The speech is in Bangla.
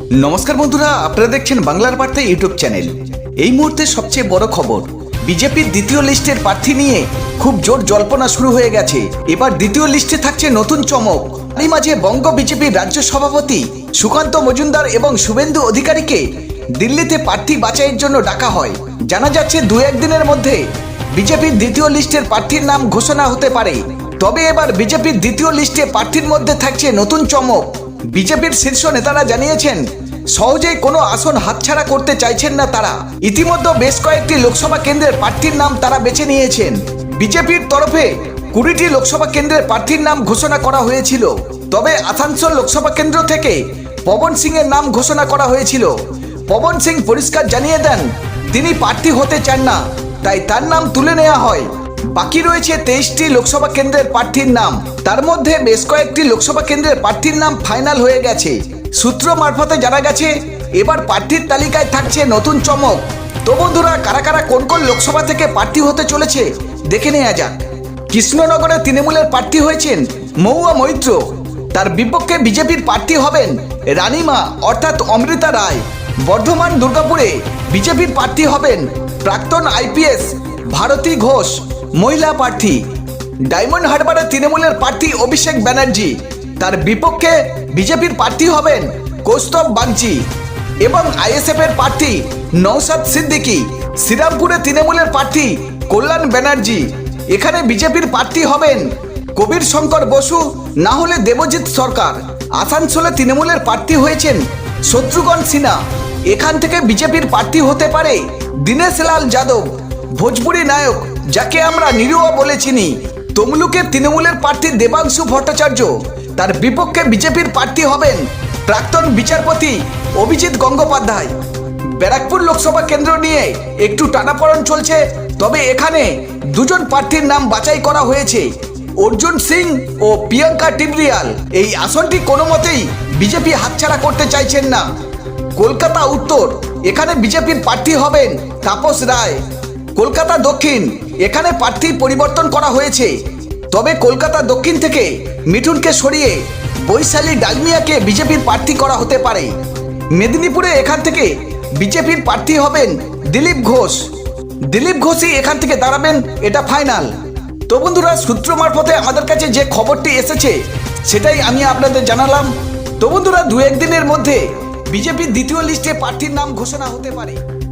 নমস্কার বন্ধুরা, আপনারা দেখছেন বাংলার বার্তা ইউটিউব চ্যানেল। এই মুহূর্তে সবচেয়ে বড় খবর, বিজেপির দ্বিতীয় লিস্টের প্রার্থী নিয়ে খুব জোর জল্পনা শুরু হয়ে গেছে। এবার দ্বিতীয় লিস্টে থাকছে নতুন চমক। এই মাঝে বঙ্গ বিজেপির রাজ্য সভাপতি সুকান্ত মজুমদার এবং শুভেন্দু অধিকারীকে দিল্লিতে প্রার্থী বাছাইয়ের জন্য ডাকা হয়। জানা যাচ্ছে দু একদিনের মধ্যে বিজেপির দ্বিতীয় লিস্টের প্রার্থীর নাম ঘোষণা হতে পারে। তবে এবার বিজেপির দ্বিতীয় লিস্টে প্রার্থীর মধ্যে থাকছে নতুন চমক। বিজেপির শীর্ষ নেতারা জানিয়েছেন, সহজেই কোনো আসন হাতছাড়া করতে চাইছেন না তারা। ইতিমধ্যে বেশ কয়েকটি লোকসভা কেন্দ্রের প্রার্থীর নাম তারা বেছে নিয়েছেন। বিজেপির তরফে কুড়িটি লোকসভা কেন্দ্রের প্রার্থীর নাম ঘোষণা করা হয়েছিল। তবে আসানসোল লোকসভা কেন্দ্র থেকে পবন সিং এর নাম ঘোষণা করা হয়েছিল। পবন সিং পরিষ্কার জানিয়ে দেন, তিনি প্রার্থী হতে চান না, তাই তার নাম তুলে নেওয়া হয়। বাকি রয়েছে তেইশটি লোকসভা কেন্দ্রের প্রার্থীর নাম। তার মধ্যে বেশ কয়েকটি লোকসভা কেন্দ্রের প্রার্থীর নাম ফাইনাল হয়ে গেছে। সূত্র মারফতে জানা গেছে, এবার প্রার্থীর তালিকায় থাকছে নতুন চমক। তো বন্ধুরা, কারা কারা কোন কোন লোকসভা থেকে প্রার্থী হতে চলেছে, দেখে নেওয়া যাক। কৃষ্ণনগরে তৃণমূলের প্রার্থী হয়েছেন মৌয়া মৈত্র। তার বিপক্ষে বিজেপির প্রার্থী হবেন রানীমা, অর্থাৎ অমৃতা রায়। বর্ধমান দুর্গাপুরে বিজেপির প্রার্থী হবেন প্রাক্তন আইপিএস ভারতী ঘোষ। মহিলা প্রার্থী, ডায়মন্ড হারবারের তৃণমূলের প্রার্থী অভিষেক ব্যানার্জি, তার বিপক্ষে বিজেপির প্রার্থী হবেন কৌস্তব বাগচি এবং আইএসএফ এর প্রার্থী নৌসাদ সিদ্দিকী। শ্রীরামপুরে তৃণমূলের প্রার্থী কল্যাণ ব্যানার্জি। এখানে বিজেপির প্রার্থী হবেন কবির শঙ্কর বসু, না হলে দেবজিৎ সরকার। আসানসোলে তৃণমূলের প্রার্থী হয়েছেন শত্রুঘ্ন সিনহা। এখান থেকে বিজেপির প্রার্থী হতে পারে দীনেশ লাল যাদব, ভোজপুরি নায়ক যাকে আমরা নিরুয়া বলে চিনি। তমলুকের তৃণমূলের প্রার্থী দেবাংশু ভট্টাচার্য, তার বিপক্ষে বিজেপির প্রার্থী হবেন প্রাক্তন বিচারপতি অভিজিৎ গঙ্গোপাধ্যায়। ব্যারাকপুর লোকসভা কেন্দ্র নিয়ে একটু টানাপড়ন চলছে, তবে এখানে দুজন প্রার্থীর নাম বাছাই করা হয়েছে। অর্জুন সিং ও প্রিয়াঙ্কা টিবরিয়াল এই আসনটি কোনো মতেই বিজেপি হাতছাড়া করতে চাইছেন না। কলকাতা উত্তর, এখানে বিজেপির প্রার্থী হবেন তাপস রায়। কলকাতা দক্ষিণ এখানে প্রার্থী পরিবর্তন করা হয়েছে। তবে কলকাতা দক্ষিণ থেকে মিঠুনকে সরিয়ে বৈশালী ডালমিয়াকে বিজেপির প্রার্থী করা হতে পারে। মেদিনীপুরে এখান থেকে বিজেপির প্রার্থী হবেন দিলীপ ঘোষ। দিলীপ ঘোষই এখান থেকে দাঁড়াবেন, এটা ফাইনাল। তো বন্ধুরা, সূত্র মারফতে আমাদের কাছে যে খবরটি এসেছে, সেটাই আমি আপনাদের জানালাম। তো বন্ধুরা দু একদিনের মধ্যে বিজেপির দ্বিতীয় লিস্টে প্রার্থীর নাম ঘোষণা হতে পারে।